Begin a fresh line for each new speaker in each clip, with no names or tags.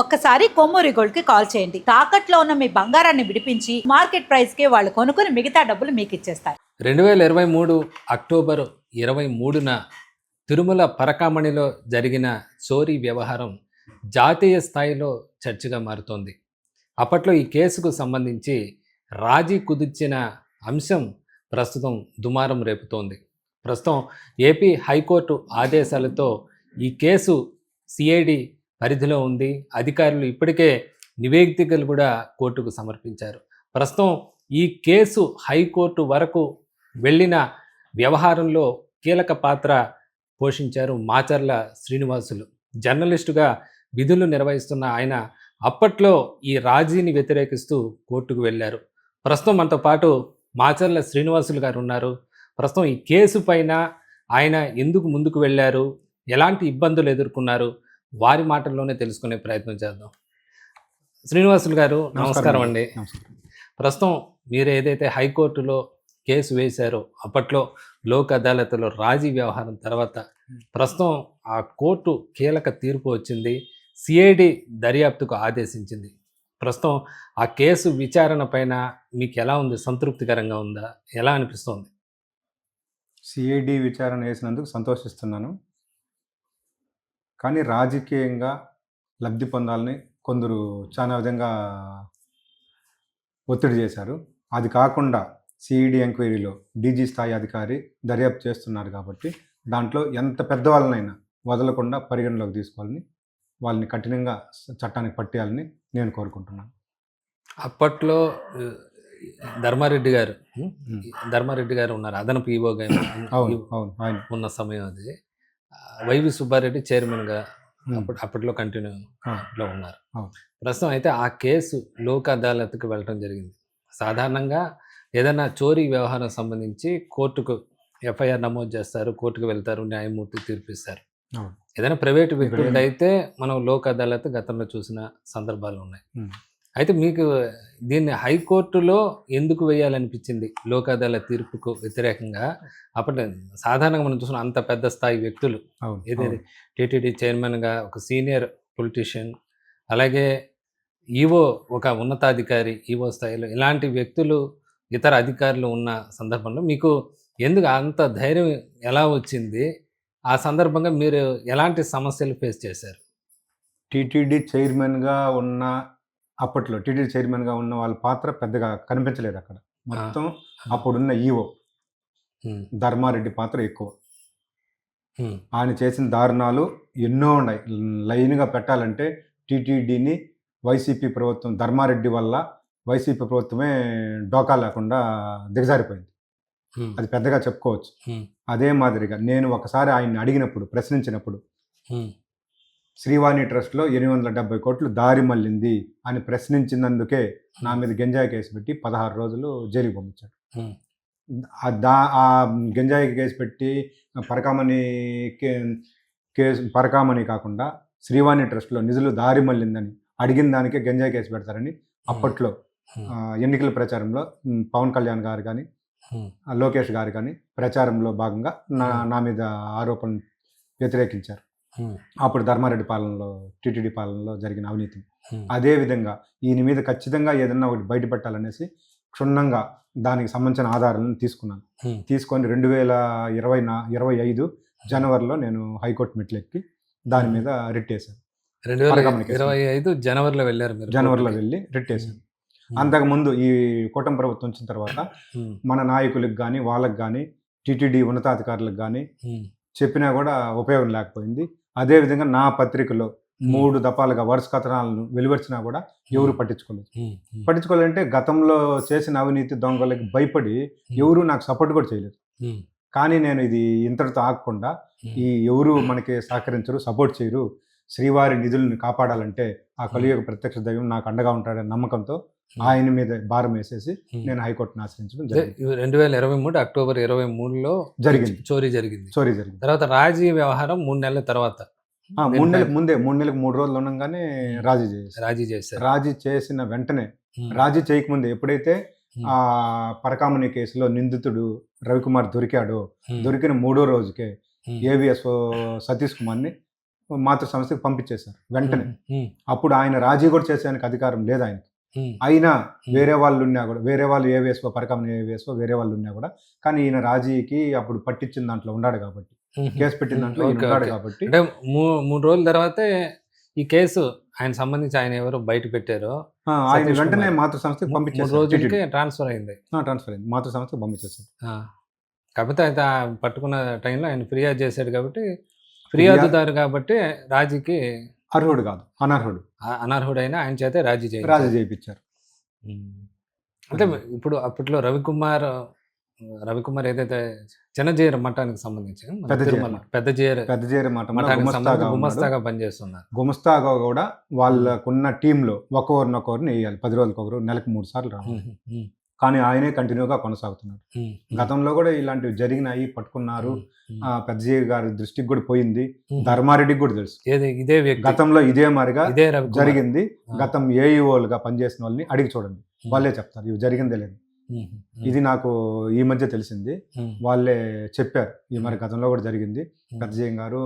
ఒక్కసారి కొమ్మూరి గోల్డ్కి కాల్ చేయండి. తాకట్లో ఉన్న మీ బంగారాన్ని విడిపించి మార్కెట్ ప్రైస్కి వాళ్ళు కొనుక్కుని మిగతా డబ్బులు మీకు ఇచ్చేస్తారు.
రెండు వేల ఇరవై మూడు అక్టోబర్ ఇరవై మూడున తిరుమల పరకామణిలో జరిగిన చోరీ వ్యవహారం జాతీయ స్థాయిలో చర్చగా మారుతోంది. అప్పట్లో ఈ కేసుకు సంబంధించి రాజీ కుదిర్చిన అంశం ప్రస్తుతం దుమారం రేపుతోంది. ప్రస్తుతం ఏపీ హైకోర్టు ఆదేశాలతో ఈ కేసు సిఐడి పరిధిలో ఉంది. అధికారులు ఇప్పటికే నివేదికలు కూడా కోర్టుకు సమర్పించారు. ప్రస్తుతం ఈ కేసు హైకోర్టు వరకు వెళ్ళిన వ్యవహారంలో కీలక పాత్ర పోషించారు మాచర్ల శ్రీనివాసులు. జర్నలిస్టుగా విధులు నిర్వహిస్తున్న ఆయన అప్పట్లో ఈ రాజీని వ్యతిరేకిస్తూ కోర్టుకు వెళ్ళారు. ప్రస్తుతం మనతో పాటు మాచర్ల శ్రీనివాసులు గారు ఉన్నారు. ప్రస్తుతం ఈ కేసు పైన ఆయన ఎందుకు ముందుకు వెళ్ళారు? ఎలాంటి ఇబ్బందులు ఎదుర్కొన్నారు? వారి మాటల్లోనే తెలుసుకునే ప్రయత్నం చేద్దాం. శ్రీనివాసులు గారు నమస్కారం అండి. ప్రస్తుతం మీరు ఏదైతే హైకోర్టులో కేసు వేశారో అప్పట్లో లోక్ అదాలత్లో రాజీ వ్యవహారం తర్వాత ప్రస్తుతం ఆ కోర్టు కీలక తీర్పు వచ్చింది. సిఐడి దర్యాప్తుకు ఆదేశించింది. ప్రస్తుతం ఆ కేసు విచారణ పైన మీకు ఎలా ఉంది? సంతృప్తికరంగా ఉందా? ఎలా అనిపిస్తోంది?
సిఐడి విచారణ వేసినందుకు సంతోషిస్తున్నాను. కానీ రాజకీయంగా లబ్ధి పొందాలని కొందరు చాలా విధంగా ఒత్తిడి చేశారు. అది కాకుండా సిఈడి ఎంక్వైరీలో డీజీ స్థాయి అధికారి దర్యాప్తు చేస్తున్నారు కాబట్టి దాంట్లో ఎంత పెద్దవాళ్ళనైనా వదలకుండా పరిగణలోకి తీసుకోవాలని వాళ్ళని కఠినంగా చట్టానికి పట్టేయాలని నేను కోరుకుంటున్నాను.
అప్పట్లో ధర్మారెడ్డి గారు? ధర్మారెడ్డి గారు ఉన్నారు. అదనపు ఈవో గారు
అవును అవును ఆయన.
ఉన్న సమయం అది. వైవి సుబ్బారెడ్డి చైర్మన్గా అప్పుడు అప్పట్లో కంటిన్యూ లో ఉన్నారు. ప్రస్తుతం అయితే ఆ కేసు లోక్ అదాలత్కి వెళ్ళడం జరిగింది సాధారణంగా ఏదైనా చోరీ వ్యవహారం సంబంధించి కోర్టుకు ఎఫ్ఐఆర్ నమోదు చేస్తారు కోర్టుకు వెళ్తారు న్యాయమూర్తి తీర్పిస్తారు. ఏదైనా ప్రైవేట్ వ్యక్తులు అయితే మనం లోక్ అదాలత్ గతంలో చూసిన సందర్భాలు ఉన్నాయి. అయితే మీకు దీన్ని హైకోర్టులో ఎందుకు వేయాలనిపించింది? లోక్ అదాలత్ తీర్పుకు వ్యతిరేకంగా? అప్పటి సాధారణంగా మనం చూసిన అంత పెద్ద స్థాయి వ్యక్తులు.
అవును.
టీటీడీ చైర్మన్గా ఒక సీనియర్ పొలిటీషియన్ అలాగే ఈవో ఒక ఉన్నతాధికారి ఈవో స్థాయిలో ఇలాంటి వ్యక్తులు ఇతర అధికారులు ఉన్న సందర్భంలో మీకు ఎందుకు అంత ధైర్యం ఎలా వచ్చింది? ఆ సందర్భంగా మీరు ఎలాంటి సమస్యలు ఫేస్ చేశారు?
టీటీడీ చైర్మన్గా ఉన్న అప్పట్లో టీటీడీ చైర్మన్గా ఉన్న వాళ్ళ పాత్ర పెద్దగా కనిపించలేదు అక్కడ. మొత్తం అప్పుడున్న
ఉమ్,
ధర్మారెడ్డి పాత్ర ఎక్కువ. ఆయన చేసిన దారుణాలు ఎన్నో ఉన్నాయి. లైన్గా పెట్టాలంటే టీటీడీని వైసీపీ ప్రభుత్వం ధర్మారెడ్డి వల్ల వైసీపీ ప్రభుత్వమే డోకా లేకుండా దిగజారిపోయింది. అది పెద్దగా చెప్పుకోవచ్చు. అదే మాదిరిగా నేను ఒకసారి ఆయన్ని అడిగినప్పుడు ప్రశ్నించినప్పుడు శ్రీవాణి ట్రస్ట్లో ఎనిమిది వందల డెబ్బై కోట్లు దారి మళ్ళింది అని ప్రశ్నించినందుకే నా మీద గంజాయి కేసు పెట్టి పదహారు రోజులు జైలుకి పంపించాడు. దా ఆ గంజాయి కేసు పెట్టి పరకామణి కే- కేసు పరకామణి కాకుండా శ్రీవాణి ట్రస్ట్లో నిధులు దారి మళ్ళిందని అడిగిన దానికే గంజాయి కేసు పెడతారని అప్పట్లో ఎన్నికల ప్రచారంలో పవన్ కళ్యాణ్ గారు కానీ లోకేష్ గారు కానీ ప్రచారంలో భాగంగా నా. నా మీద ఆరోపణ వ్యతిరేకించారు. అప్పుడు ధర్మారెడ్డి పాలనలో టీటీడీ పాలనలో జరిగిన అవినీతి.
ఉమ్,
అదే విధంగా ఈయన మీద ఖచ్చితంగా ఏదన్నా ఒకటి బయటపెట్టాలనేసి క్షుణ్ణంగా దానికి సంబంధించిన ఆధారాలను తీసుకున్నాను. తీసుకొని రెండు వేల ఇరవై నా ఇరవై ఐదు జనవరిలో నేను హైకోర్టు మెట్లెక్కి దాని మీద రిట్ వేశాను
రెండు వేల
పరకామణి కేసు.
ఇరవై ఐదు జనవరిలో వెళ్ళారు మీరు
జనవరిలో. వెళ్ళి రిట్ వేశాను అంతకుముందు ఈ కూటమి ప్రభుత్వం వచ్చిన తర్వాత మన నాయకులకు కానీ వాళ్ళకి కానీ టీటీడీ ఉన్నతాధికారులకు కానీ చెప్పినా కూడా ఉపయోగం లేకపోయింది. అదేవిధంగా నా పత్రికలో మూడు దఫాలుగా వరుస కథనాలను వెలువరిచినా కూడా ఎవరు పట్టించుకోలేదు. పట్టించుకోవాలంటే గతంలో చేసిన అవినీతి దొంగలకి భయపడి ఎవరు నాకు సపోర్ట్ కూడా చేయలేదు. కానీ నేను ఇది ఇంతటితో ఆగకుండా ఈ ఎవరు మనకి సహకరించరు సపోర్ట్ చేయరు. శ్రీవారి నిధులను కాపాడాలంటే ఆ కలియుగ ప్రత్యక్ష దైవం నాకు అండగా ఉంటాడనే నమ్మకంతో ఆయన మీద భారం వేసేసి. నేను హైకోర్టును ఆశ్రయించడం జరిగింది.
రెండు వేల ఇరవై మూడు అక్టోబర్ ఇరవై మూడులో
జరిగింది.
చోరీ జరిగింది.
సారీ జరిగింది.
తర్వాత రాజీ వ్యవహారం మూడు నెలల తర్వాత.
మూడు నెలలకు ముందే మూడు నెలలకు మూడు రోజులు ఉండగానే రాజీ చేసేసి
రాజీ చేశారు.
రాజీ చేసిన వెంటనే రాజీ చేయకముందే ఎప్పుడైతే ఆ పరకామణి కేసులో నిందితుడు రవికుమార్ దొరికాడో దొరికిన మూడో రోజుకే ఏవిఎస్ సతీష్ కుమార్ని మాతృ సంస్థకి పంపించేశారు వెంటనే. అప్పుడు ఆయన రాజీ కూడా చేసేందుకు అధికారం లేదు ఆయన
ఉమ్,
అయినా వేరే వాళ్ళు ఉన్నా కూడా వేరే వాళ్ళు ఏ వేసుకో పరకం ఏ వేసుకో వేరే వాళ్ళు ఉన్నా కూడా కానీ ఈయన రాజీకి అప్పుడు పట్టించిన దాంట్లో ఉన్నాడు కాబట్టి కేసు పెట్టిన దాంట్లో ఉన్నాడు. కాబట్టి
అంటే మూడు రోజుల తర్వాతే ఈ కేసు ఆయన సంబంధించి ఆయన ఎవరు బయట పెట్టారో
ఆయన వెంటనే. మాతృ సంస్థకి పంపించేశారు
రోజులకి ట్రాన్స్ఫర్ అయింది.
ట్రాన్స్ఫర్ అయింది మాతృ సంస్థకి పంపించేశారు
ఆ. కాకపోతే అయితే పట్టుకున్న టైంలో ఆయన ఫిర్యాదు చేశాడు కాబట్టి ఫిర్యాదుదారు కాబట్టి రాజీకి
అర్హుడు కాదు అనర్హుడు.
అనర్హుడైన ఆయన చేతే రాజీ
రాజీ
చేయాలి
చేయించారు
అంటే ఇప్పుడు అప్పట్లో రవికుమార్ రవికుమార్ ఏదైతే చిన్నజీర మఠానికి సంబంధించి
పెద్ద జీర
తిరుమల
మఠం. గుమస్తాగా
పనిచేస్తున్నారు.
గుమస్తాగా కూడా వాళ్ళకున్న టీంలో ఒకరినొకరిని వేయాలి. పది రోజులకు ఒకరు నెలకు మూడు సార్లు కానీ ఆయనే కంటిన్యూగా కొనసాగుతున్నాడు. గతంలో కూడా ఇలాంటివి జరిగినాయి పట్టుకున్నారు. పెద్దజీవి గారి దృష్టికి కూడా పోయింది. ధర్మారెడ్డికి కూడా తెలుసు.
ఇదే
గతంలో ఇదే మారిగా. జరిగింది. గతం ఏఈఓలుగా పనిచేసిన వాళ్ళని అడిగి చూడండి. వాళ్ళే చెప్తారు ఇవి జరిగిందే లేదు. ఇది నాకు ఈ మధ్య తెలిసింది. వాళ్ళే చెప్పారు ఈ మరి గతంలో కూడా జరిగింది. పెద్దజీయం గారు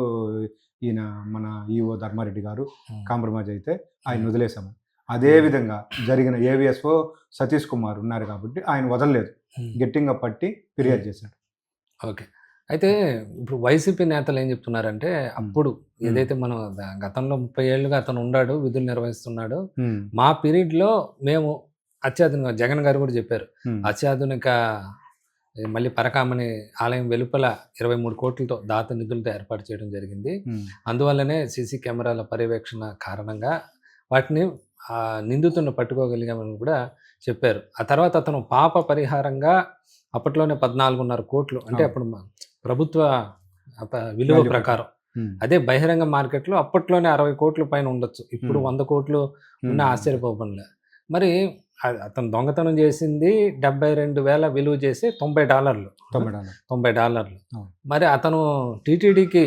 ఈయన మన ఈఓ ధర్మారెడ్డి గారు కాంప్రమైజ్ అయితే ఆయన వదిలేశాము. అదే విధంగా జరిగిన ఏవిఎస్ఓ సతీష్ కుమార్ ఉన్నారు కాబట్టి ఆయన వదలలేదు.
ఉమ్.
గట్టిగా పట్టి ఫిర్యాదు చేశాడు.
ఓకే. అయితే ఇప్పుడు వైసీపీ నేతలు ఏం చెప్తున్నారంటే అప్పుడు ఏదైతే మనం గతంలో ముప్పై ఏళ్ళుగా అతను ఉన్నాడు విధులు నిర్వహిస్తున్నాడు. మా పీరియడ్లో మేము అత్యాధునిక జగన్ గారు కూడా చెప్పారు. అత్యాధునిక మళ్ళీ పరకామణి ఆలయం వెలుపల ఇరవై మూడు కోట్లతో దాత నిధులతో ఏర్పాటు చేయడం జరిగింది. అందువల్లనే సీసీ కెమెరాల పర్యవేక్షణ కారణంగా వాటిని ఆ, నిందితులను పట్టుకోగలిగామని కూడా చెప్పారు. ఆ తర్వాత అతను పాప పరిహారంగా అప్పట్లోనే పద్నాలుగున్నర కోట్లు అంటే. అప్పుడు ప్రభుత్వ విలువ ప్రకారం. అదే బహిరంగ మార్కెట్లో అప్పట్లోనే అరవై కోట్ల పైన ఉండొచ్చు. ఇప్పుడు. వంద కోట్లు ఉన్న
ఉమ్,
ఆశ్చర్యపోకుండా మరి అతను దొంగతనం చేసింది డెబ్బై రెండు వేల విలువ చేసి తొంభై డాలర్లు.
తొంభై డాలర్లు.
మరి అతను టీటీడీకి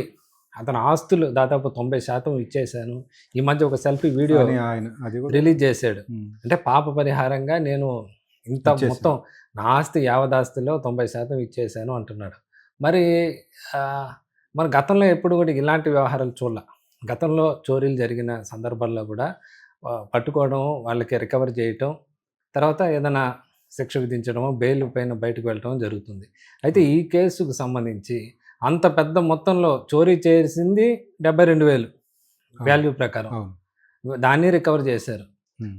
అతని ఆస్తులు దాదాపు తొంభై శాతం ఇచ్చేశాను. ఈ మధ్య ఒక సెల్ఫీ వీడియో
ఆయన
రిలీజ్ చేశాడు. అంటే పాప పరిహారంగా నేను ఇంత. మొత్తం నా ఆస్తి యావదాస్తిలో తొంభై శాతం ఇచ్చేశాను అంటున్నాడు. మరి మన గతంలో ఎప్పుడు కూడా ఇలాంటి వ్యవహారాలు చూడాల. గతంలో చోరీలు జరిగిన సందర్భాల్లో కూడా పట్టుకోవడం వాళ్ళకి రికవర్ చేయటం తర్వాత ఏదైనా శిక్ష విధించడమో బెయిల్ పైన బయటకు వెళ్ళటం జరుగుతుంది. అయితే ఈ కేసుకు సంబంధించి అంత పెద్ద మొత్తంలో చోరీ చేసింది డెబ్బై రెండు వేలు వాల్యూ ప్రకారం. దాన్ని రికవర్ చేశారు.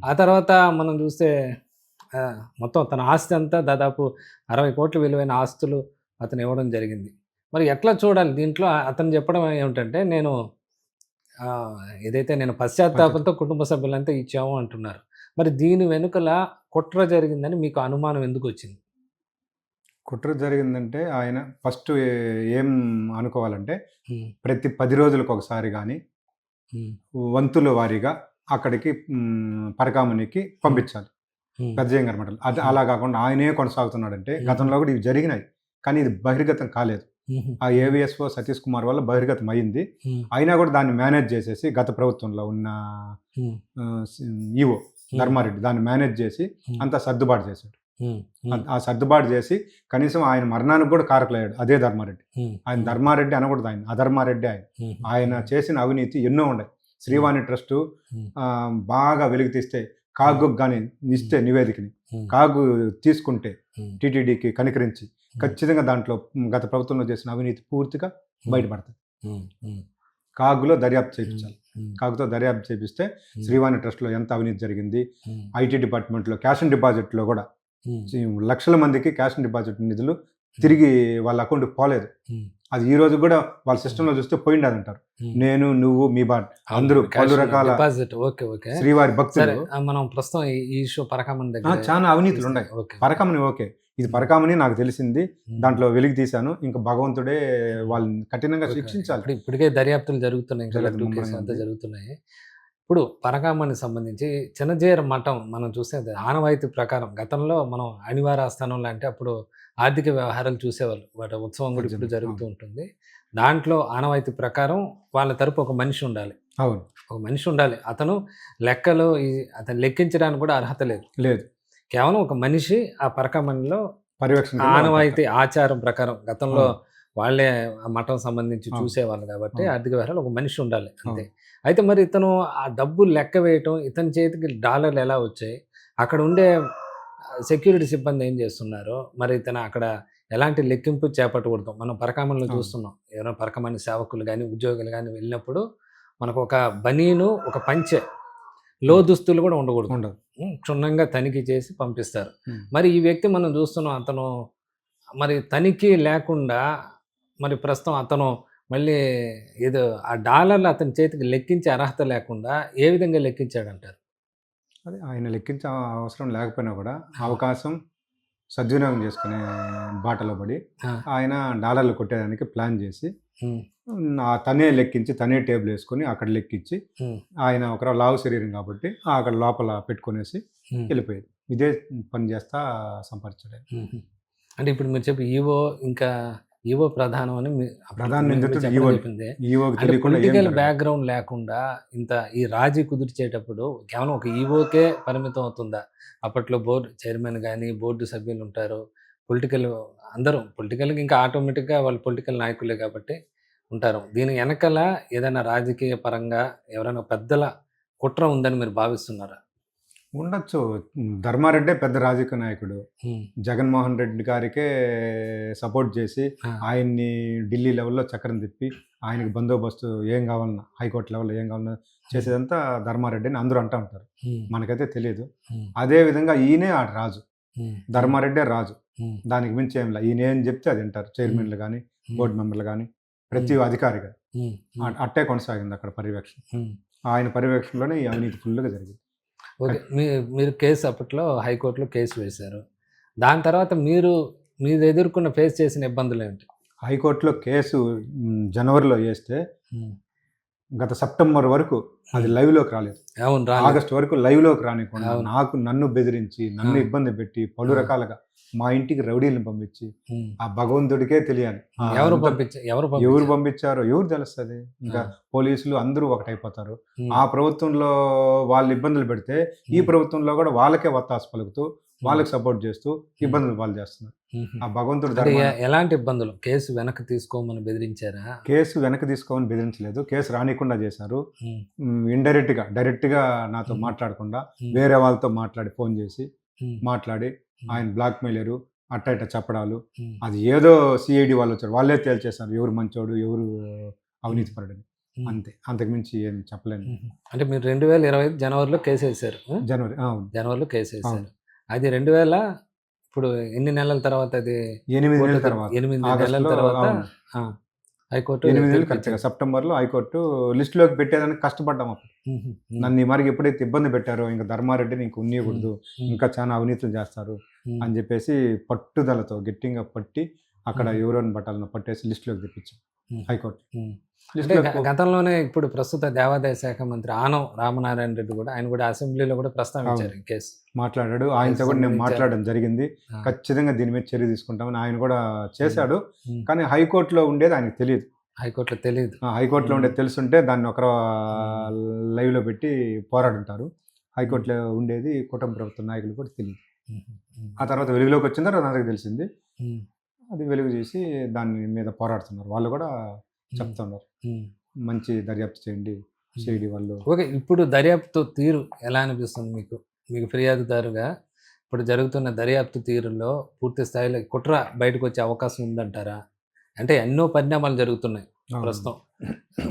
ఆ తర్వాత మనం చూస్తే మొత్తం తన ఆస్తి అంతా దాదాపు అరవై కోట్ల విలువైన ఆస్తులు అతను ఇవ్వడం జరిగింది. మరి ఎట్లా చూడాలి? దీంట్లో అతను చెప్పడం ఏమిటంటే నేను ఏదైతే నేను పశ్చాత్తాపంతో కుటుంబ సభ్యులంతా ఇచ్చాము అంటున్నారు. మరి దీని వెనుకల కుట్ర జరిగిందని మీకు అనుమానం ఎందుకు వచ్చింది?
కుట్ర జరిగిందంటే ఆయన ఫస్ట్ ఏం అనుకోవాలంటే ప్రతి పది రోజులకు ఒకసారి కానీ వంతుల వారీగా అక్కడికి మ్, పరకామణికి పంపించాలి.
ఉమ్,
పెద్దయ్యం గారి మఠం అది అలా కాకుండా ఆయనే కొనసాగుతున్నాడంటే. గతంలో కూడా ఇవి జరిగినాయి. కానీ ఇది బహిర్గతం కాలేదు. ఆ ఏవిఎస్ఓ సతీష్ కుమార్ వల్ల బహిర్గతం అయింది. అయినా కూడా దాన్ని మేనేజ్ చేసేసి గత ప్రభుత్వంలో ఉన్న ఈవో ధర్మారెడ్డి దాన్ని మేనేజ్ చేసి అంతా సర్దుబాటు చేశాడు. ఆ- సర్దుబాటు చేసి కనీసం ఆయన మరణానికి కూడా కారకులయ్యాడు అదే ధర్మారెడ్డి. ఆయన ధర్మారెడ్డి అనకూడదు ఆయన అధర్మారెడ్డి ఆయన. ఆయన చేసిన అవినీతి ఎన్నో ఉన్నాయి శ్రీవాణి ట్రస్ట్ బాగా వెలుగు తీస్తే కాగు కానీ ఇస్తే నివేదికని కాగు తీసుకుంటే టీటీడీకి కనికరించి ఖచ్చితంగా దాంట్లో గత ప్రభుత్వంలో చేసిన అవినీతి పూర్తిగా
ఉమ్,
కాగులో దర్యాప్తు చేయించాలి కాగుతో దర్యాప్తు చేపిస్తే శ్రీవాణి ట్రస్ట్లో ఎంత అవినీతి జరిగింది ఐటీ డిపార్ట్మెంట్లో క్యాష్ అండ్ డిపాజిట్లో కూడా లక్షల మందికి క్యాష్ డిపాజిట్ నిధులు తిరిగి వాళ్ళ అకౌంట్కి పోలేదు. అది ఈ రోజు కూడా వాళ్ళ సిస్టంలో చూస్తే పోయింది అంటారు. నేను నువ్వు మీ బా అందరూ పలు రకాల
డిపాజిట్ ఓకే ఓకే.
శ్రీవారి భక్తులు
మనం ప్రస్తుతం ఈ- ఇష్యూ పరకామణి దగ్గర
చాలా అవినీతులు ఉన్నాయి. పరకమని ఓకే. ఇది పరకామని నాకు తెలిసింది. దాంట్లో వెలికి తీశాను. ఇంకా భగవంతుడే వాళ్ళని కఠినంగా. శిక్షించాలి.
ఇప్పటికే దర్యాప్తులు జరుగుతున్నాయి. జరుగుతున్నాయి. ఇప్పుడు పరకామణి సంబంధించి చిన్నజీర మఠం మనం చూసేది ఆనవాయితీ ప్రకారం. గతంలో మనం అనివార స్థానంలో అంటే అప్పుడు ఆర్థిక వ్యవహారాలు చూసేవాళ్ళు. వాటి ఉత్సవం కూడా ఇప్పుడు. జరుగుతూ ఉంటుంది. దాంట్లో ఆనవాయితీ ప్రకారం వాళ్ళ తరపు ఒక మనిషి ఉండాలి.
అవును.
ఒక మనిషి ఉండాలి. అతను లెక్కలు ఈ అతను లెక్కించడానికి కూడా అర్హత లేదు.
లేదు.
కేవలం ఒక మనిషి ఆ పరకామణిలో
పర్యవేక్షణ
ఆనవాయితీ ఆచారం ప్రకారం గతంలో. వాళ్ళే ఆ మఠం సంబంధించి. చూసేవాళ్ళు కాబట్టి. ఆర్థిక వ్యవహారాలు ఒక మనిషి ఉండాలి అంతే. అయితే మరి ఇతను ఆ డబ్బు లెక్క వేయటం ఇతని చేతికి డాలర్లు ఎలా వచ్చాయి? అక్కడ ఉండే సెక్యూరిటీ సిబ్బంది ఏం చేస్తున్నారు మరి ఇతను అక్కడ ఎలాంటి లెక్కింపు చేపట్టకూడదు? మనం పరకామణిలో. చూస్తున్నాం. ఎవరైనా పరకామణి సేవకులు కానీ ఉద్యోగులు కానీ వెళ్ళినప్పుడు మనకు ఒక బనీను ఒక పంచె లో దుస్తులు కూడా ఉండకూడదు.
ఉండదు.
క్షుణ్ణంగా తనిఖీ చేసి పంపిస్తారు. మరి ఈ వ్యక్తి మనం చూస్తున్నాం అతను మరి తనిఖీ లేకుండా మరి ప్రస్తుతం అతను మళ్ళీ ఏదో ఆ డాలర్లు అతని చేతికి లెక్కించే అర్హత లేకుండా ఏ విధంగా లెక్కించాడంటారు
అదే ఆయన లెక్కించే అవసరం లేకపోయినా కూడా అవకాశం సద్వినియోగం చేసుకునే బాటలో పడి. ఆయన డాలర్లు కొట్టేదానికి ప్లాన్ చేసి తనే లెక్కించి తనే టేబుల్ వేసుకొని అక్కడ లెక్కించి ఆయన ఒక లావు శరీరం కాబట్టి అక్కడ లోపల పెట్టుకునేసి వెళ్ళిపోయేది ఇదే పని చేస్తా.
ఉం. అంటే ఇప్పుడు మీరు చెప్పి ఈవో ఇంకా ఈవో ప్రధానం అని పొలిటికల్. బ్యాక్గ్రౌండ్ లేకుండా ఇంత ఈ రాజీ కుదిర్చేటప్పుడు కేవలం ఒక ఈవోకే పరిమితం అవుతుందా? అప్పట్లో బోర్డు చైర్మన్ కానీ బోర్డు సభ్యులు ఉంటారు. పొలిటికల్ అందరూ పొలిటికల్గా ఇంకా ఆటోమేటిక్గా వాళ్ళు పొలిటికల్ నాయకులే కాబట్టి ఉంటారు. దీని వెనకాల ఏదైనా రాజకీయ పరంగా ఎవరైనా పెద్దల కుట్ర ఉందని మీరు భావిస్తున్నారా?
ఉండొచ్చు. ధర్మారెడ్డే పెద్ద రాజకీయ నాయకుడు. జగన్మోహన్ రెడ్డి గారికే సపోర్ట్ చేసి ఆయన్ని ఢిల్లీ లెవెల్లో చక్రం తిప్పి ఆయనకి బందోబస్తు ఏం కావాలన్నా హైకోర్టు లెవెల్లో ఏం కావాలన్నా చేసేదంతా ధర్మారెడ్డి అని అందరూ అంటూ ఉంటారు. మనకైతే తెలియదు అదే విధంగా ఈయనే ఆ రాజు. ధర్మారెడ్డే రాజు. దానికి మించి ఏం లే. ఈయన ఏం చెప్తే అది వింటారు. చైర్మన్లు కానీ బోర్డు మెంబర్లు కానీ ప్రతి అధికారిగా అట్టే కొనసాగింది అక్కడ పర్యవేక్షణ. ఆయన పర్యవేక్షణలోనే ఈ అవినీతి ఫుల్గా జరిగింది.
ఓకే. మీ మీరు కేసు అప్పట్లో హైకోర్టులో కేసు వేశారు. దాని తర్వాత మీరు మీరు ఎదుర్కొన్న ఫేస్ చేసిన ఇబ్బందులు ఏంటి?
హైకోర్టులో కేసు జనవరిలో వేస్తే గత సెప్టెంబర్ వరకు అది లైవ్లోకి రాలేదు
అవును.
ఆగస్ట్ వరకు లైవ్లోకి రానికుండా. నాకు నన్ను బెదిరించి నన్ను
ఆ.
ఇబ్బంది పెట్టి పలు
ఆ.
రకాలుగా మా ఇంటికి రౌడీలను పంపించి. ఆ భగవంతుడికే తెలియాలి
ఎవరు పంపించారు ఎవరు
ఎవరు
పంపించారు?
ఎవరు తెలుస్తుంది ఇంకా. పోలీసులు అందరూ ఒకటైపోతారు. ఆ ప్రభుత్వంలో వాళ్ళు ఇబ్బందులు పెడితే ఈ. ప్రభుత్వంలో కూడా వాళ్ళకే వత్తాసు పలుకుతూ వాళ్ళకి సపోర్ట్ చేస్తూ ఇబ్బందులు పాలు చేస్తున్నారు. ఆ భగవంతుడు
ఎలాంటి ఇబ్బందులు కేసు వెనక్కి తీసుకోమని బెదిరించారా
కేసు వెనక్కి తీసుకోమని బెదిరించలేదు కేసు రానికుండా చేశారు. ఇండైరెక్ట్గా డైరెక్ట్గా నాతో. మాట్లాడకుండా. వేరే వాళ్ళతో మాట్లాడి ఫోన్ చేసి. మాట్లాడి ఆయన బ్లాక్ మెయిలరు అట్ట ఇట్ట చెప్పడాలు. అది ఏదో సిఐడి వాళ్ళు వచ్చారు వాళ్ళే తేల్చేశారు ఎవరు మంచోడు ఎవరు అవినీతిపరుడని. అంతే అంతకుమించి ఏం చెప్పలేను.
అంటే మీరు రెండు వేల ఇరవై జనవరిలో కేసు వేశారు?
జనవరి
జనవరిలో కేసు వేశారు. అది రెండు వేల ఇప్పుడు ఎన్ని నెలల తర్వాత అది
ఎనిమిది నెలల తర్వాత
ఎనిమిది నెలల తర్వాత హైకోర్టు
ఎనిమిది నెలలు కరెక్ట్గా. సెప్టెంబర్లో హైకోర్టు లిస్టులోకి పెట్టేదానికి కష్టపడ్డాం అప్పుడు. నన్ను ఈ మరికి ఎప్పుడైతే ఇబ్బంది పెట్టారో ఇంకా ధర్మారెడ్డిని ఇంక ఉన్నీయకూడదు. ఇంకా చాలా అవినీతులు చేస్తారు. అని చెప్పేసి పట్టుదలతో గట్టిగా పట్టి అక్కడ. ఎవరోని బట్టాలను పట్టేసి లిస్టులోకి తెప్పించాం. హైకోర్టు
గతంలోనే ఇప్పుడు ప్రస్తుత దేవాదాయ శాఖ మంత్రి ఆనం రామనారాయణ రెడ్డి కూడా ఆయన కూడా అసెంబ్లీలో కూడా ప్రస్తావించారు కేసు.
మాట్లాడాడు. ఆయనతో కూడా నేను మాట్లాడడం జరిగింది. ఖచ్చితంగా దీని మీద చర్య తీసుకుంటామని ఆయన కూడా చేశాడు. కానీ హైకోర్టులో ఉండేది ఆయనకు తెలియదు.
హైకోర్టులో తెలియదు.
హైకోర్టులో ఉండేది తెలుసుంటే దాన్ని ఒకరు లైవ్లో పెట్టి పోరాడుంటారు. హైకోర్టులో ఉండేది కుటుంబ ప్రభుత్వ నాయకులు కూడా తెలియదు. ఆ తర్వాత వెలుగులోకి వచ్చిన తర్వాత అందరికి తెలిసింది. అది వెలుగు చేసి దాని మీద పోరాడుతున్నారు. వాళ్ళు కూడా చెప్తున్నారు. మంచి దర్యాప్తు చేయండి సిఐడి వాళ్ళు.
ఓకే ఇప్పుడు దర్యాప్తు తీరు ఎలా అనిపిస్తుంది మీకు? మీకు ఫిర్యాదుదారుగా ఇప్పుడు జరుగుతున్న దర్యాప్తు తీరులో పూర్తి స్థాయిలో కుట్ర బయటకు వచ్చే అవకాశం ఉందంటారా? అంటే ఎన్నో పరిణామాలు జరుగుతున్నాయి ప్రస్తుతం.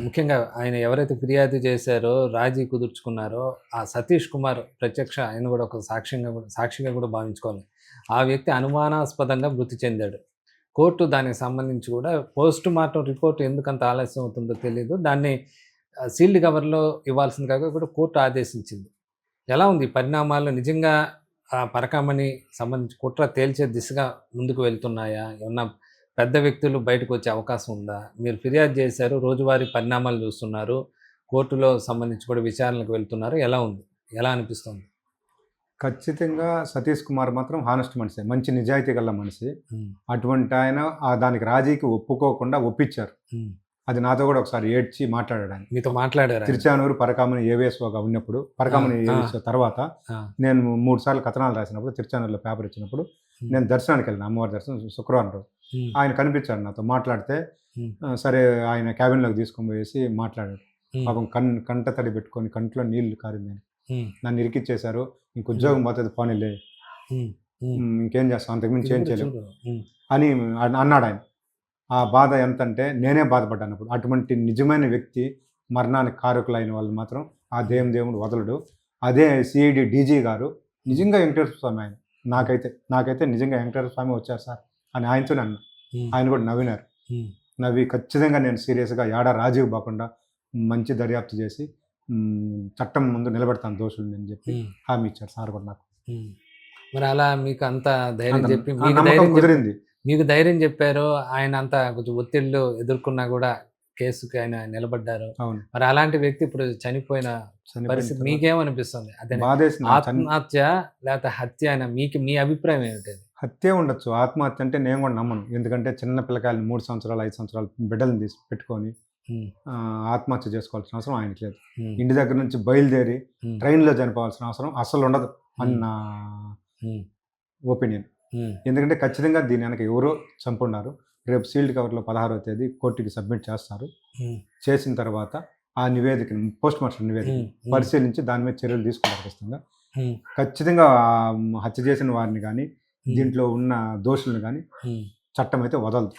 ముఖ్యంగా ఆయన ఎవరైతే ఫిర్యాదు చేశారో రాజీ కుదుర్చుకున్నారో ఆ సతీష్ కుమార్ ప్రత్యక్ష ఆయన కూడా ఒక సాక్ష్యంగా కూడా సాక్షిగా కూడా భావించుకోవాలి. ఆ వ్యక్తి అనుమానాస్పదంగా మృతి చెందాడు. కోర్టు దానికి సంబంధించి కూడా పోస్ట్ మార్టం రిపోర్ట్ ఎందుకు అంత ఆలస్యం అవుతుందో తెలియదు దాన్ని సీల్డ్ కవర్లో ఇవ్వాల్సింది కాక కూడా కోర్టు ఆదేశించింది. ఎలా ఉంది? పరిణామాలు నిజంగా ఆ పరకామణి సంబంధించి కుట్ర తేల్చే దిశగా ముందుకు వెళ్తున్నాయా? ఏమన్నా పెద్ద వ్యక్తులు బయటకు వచ్చే అవకాశం ఉందా? మీరు ఫిర్యాదు చేశారు రోజువారీ పరిణామాలు చూస్తున్నారు కోర్టులో సంబంధించి కూడా విచారణకు వెళ్తున్నారు. ఎలా ఉంది? ఎలా అనిపిస్తుంది?
ఖచ్చితంగా సతీష్ కుమార్ మాత్రం హానెస్ట్ మనిషి మంచి నిజాయితీ గల మనిషి. అటువంటి ఆయన ఆ దానికి రాజీకి ఒప్పుకోకుండా ఒప్పించారు. అది నాతో కూడా ఒకసారి ఏడ్చి మాట్లాడాడు ఆయన
మీతో మాట్లాడారు?
తిరుచానూరు పరకామణి ఏవేస్ఓగా ఉన్నప్పుడు
ఆ.
ఏవేస్ఓ తర్వాత నేను మూడు సార్లు కథనాలు రాసినప్పుడు తిరుచానూరులో పేపర్ ఇచ్చినప్పుడు నేను దర్శనానికి వెళ్ళిన అమ్మవారి దర్శనం శుక్రవారం రోజు. ఆయన కనిపించాడు నాతో మాట్లాడితే సరే ఆయన క్యాబిన్లోకి తీసుకొని పోయేసి మాట్లాడాడు. పాపం కన్ కంట తడి పెట్టుకొని కంట్లో నీళ్ళు కారింది
ఉమ్,
నన్ను ఇరికిచ్చేశారు. ఇంక ఉద్యోగం పోతుంది పోనీలే. ఇంకేం చేస్తాం అంతకుమించి ఏం.
ఉమ్,
అని అన్- అన్నాడు ఆయన ఆ బాధ ఎంత అంటే నేనే బాధపడ్డాను అప్పుడు. అటువంటి నిజమైన వ్యక్తి మరణానికి కారకులైన వాళ్ళు మాత్రం ఆ దేవం దేవుడు వదలడు. అదే సిఐడి డీజీ గారు నిజంగా వెంకటేశ్వర స్వామి ఆయన. నాకైతే నాకైతే నిజంగా వెంకటేశ్వర స్వామి వచ్చారు సార్ అని ఆయనతోనే అన్నా. ఆయన కూడా నవ్వినారు. నవ్వి ఖచ్చితంగా నేను సీరియస్గా ఏడ రాజీవ్ పోకుండా మంచి దర్యాప్తు చేసి చట్టం ముందు నిలబెడతాను దోషుల్ని అని చెప్పి హామీ ఇచ్చారు సార్ కూడా నాకు.
మరి అలా మీకు అంత ధైర్యం చెప్పి మీకు ధైర్యం
కుదిరింది.
మీకు ధైర్యం చెప్పారు ఆయన అంత కొంచెం ఒత్తిళ్ళు ఎదుర్కొన్నా కూడా కేసుకి ఆయన నిలబడ్డారు.
అవును.
మరి అలాంటి వ్యక్తి ఇప్పుడు చనిపోయిన పరిస్థితి మీకేమనిపిస్తుంది? అదే ఆత్మహత్య లేకపోతే హత్య అయినా మీకు మీ అభిప్రాయం ఏమిటి?
హత్యే ఉండొచ్చు. ఆత్మహత్య అంటే నేను కూడా నమ్మను. ఎందుకంటే చిన్న పిల్లకాయలు మూడు సంవత్సరాలు ఐదు సంవత్సరాలు బిడ్డలను తీసి పెట్టుకొని ఆత్మహత్య చేసుకోవాల్సిన అవసరం ఆయనకి లేదు. ఇంటి దగ్గర నుంచి బయలుదేరి ట్రైన్లో చనిపోవాల్సిన అవసరం అసలు ఉండదు అని నా
ఉమ్,
ఒపీనియన్. ఎందుకంటే ఖచ్చితంగా దీని వెనక ఎవరో చంపున్నారు. రేపు సీల్డ్ కవర్లో పదహారవ తేదీ కోర్టుకి సబ్మిట్ చేస్తారు. చేసిన తర్వాత ఆ నివేదికను పోస్ట్ మార్టం నివేదిక పరిశీలించి దాని మీద చర్యలు తీసుకుంటారు ఖచ్చితంగా. ఖచ్చితంగా హత్య చేసిన వారిని కానీ దీంట్లో ఉన్న దోషులను కానీ చట్టం అయితే వదలదు.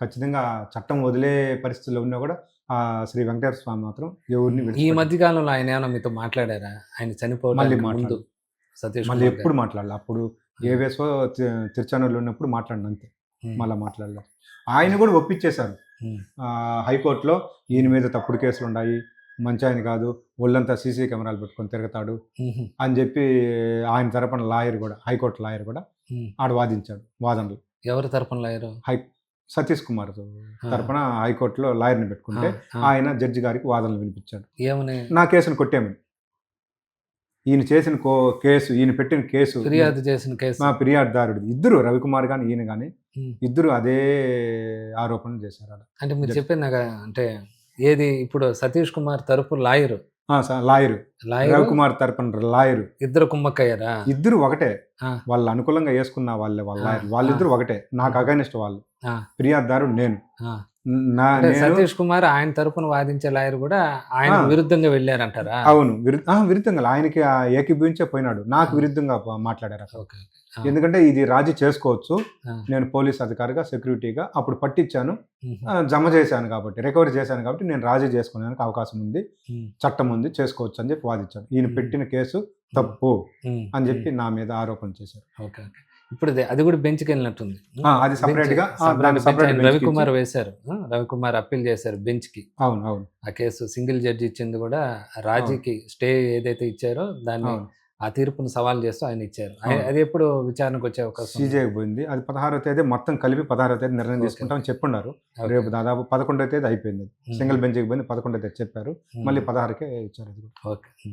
ఖచ్చితంగా చట్టం వదిలే పరిస్థితుల్లో ఉన్నా కూడా ఆ శ్రీ వెంకటేశ్వర స్వామి మాత్రం ఎవరిని
ఈ. మధ్య కాలంలో ఆయన ఏమైనా మీతో మాట్లాడారా? ఆయన
మళ్ళీ
చనిపోవడానికి ముందు
మాట్లాడు.
సతీష్
మళ్ళీ ఎప్పుడు. మాట్లాడాలి? అప్పుడు ఏ వేసో తిరుచానూరులో ఉన్నప్పుడు మాట్లాడిన అంతే. మళ్ళీ మాట్లాడలేదు. ఆయన కూడా ఒప్పించేశారు. హైకోర్టులో ఈయన మీద తప్పుడు కేసులు ఉన్నాయి. మంచి ఆయన కాదు. ఒళ్ళంతా సీసీ కెమెరాలు పెట్టుకొని తిరుగుతాడు అని చెప్పి ఆయన తరపున లాయర్ కూడా హైకోర్టు లాయర్ కూడా. ఆడ వాదించాడు. వాదనలు.
ఎవరి తరపున లాయరు?
హై సతీష్ కుమార్ తరపున హైకోర్టులో లాయర్ని పెట్టుకుంటే ఆయన జడ్జి గారికి వాదనలు వినిపించాడు.
ఏమని?
నా కేసును కొట్టేమని ఈయన చేసిన కో కేసు ఈయన పెట్టిన కేసు
ఫిర్యాదు చేసిన కేసు.
మా ఫిర్యాదుదారుడు ఇద్దరు రవికుమార్ కానీ ఈయన కానీ. ఇద్దరు అదే ఆరోపణలు చేశారు.
అంటే మీరు నాకు అంటే ఏది ఇప్పుడు సతీష్ కుమార్ తరపు లాయరు
లాయరు.
లాయరు?
రవికుమార్ తరపున లాయరు.
ఇద్దరు కుమ్మక్కయ్యారా?
ఇద్దరు ఒకటే. వాళ్ళు అనుకూలంగా వేసుకున్న వాళ్ళే వాళ్ళ లాయర్. వాళ్ళిద్దరు ఒకటే. నాకు అగైనెస్ట్ వాళ్ళు. ఫిర్యాదుదారుడు నేను. నా
సతీష్ కుమార్ ఆయన తరపున వాదించే లాయర్ కూడా ఆయన. విరుద్ధంగా వెళ్ళారంటారా?
అవును. విరుద్ధంగా. ఆయనకి ఏకీభవించే పోయినాడు. నాకు. విరుద్ధంగా మాట్లాడారు ఎందుకంటే ఇది రాజీ చేసుకోవచ్చు. నేను పోలీస్ అధికారిగా సెక్యూరిటీగా అప్పుడు పట్టించాను. జమ చేశాను కాబట్టి రికవరీ చేశాను కాబట్టి నేను రాజీ చేసుకోవడానికి అవకాశం ఉంది. చట్టం ఉంది. చేసుకోవచ్చు అని చెప్పి వాదించాను. ఈయన. పెట్టిన కేసు తప్పు అని చెప్పి నా మీద ఆరోపణ చేశారు.
ఓకే. ఇప్పుడు అది- కూడా బెంచ్కి వెళ్ళినట్టుంది
అది
రవికుమార్ వేశారు. రవికుమార్ అప్పీల్ చేశారు బెంచ్కి
అవును అవును.
ఆ కేసు సింగిల్ జడ్జి ఇచ్చింది కూడా రాజీకి స్టే ఏదైతే ఇచ్చారో దాన్ని ఆ తీర్పును సవాల్ చేస్తూ ఆయన ఇచ్చారు. అది ఎప్పుడు విచారణకు వచ్చే అవకాశం ఉంది?
సీజేకి పోయింది. అది పదహారో తేదీ మొత్తం కలిపి పదహారో తేదీ నిర్ణయం. తీసుకుంటామని చెప్పున్నారు. రేపు దాదాపు పదకొండో తేదీ అయిపోయింది సింగిల్ బెంచ్కి పోయింది పదకొండో తేదీ చెప్పారు. మళ్ళీ పదహారుకే ఇచ్చారు అది.
ఓకే.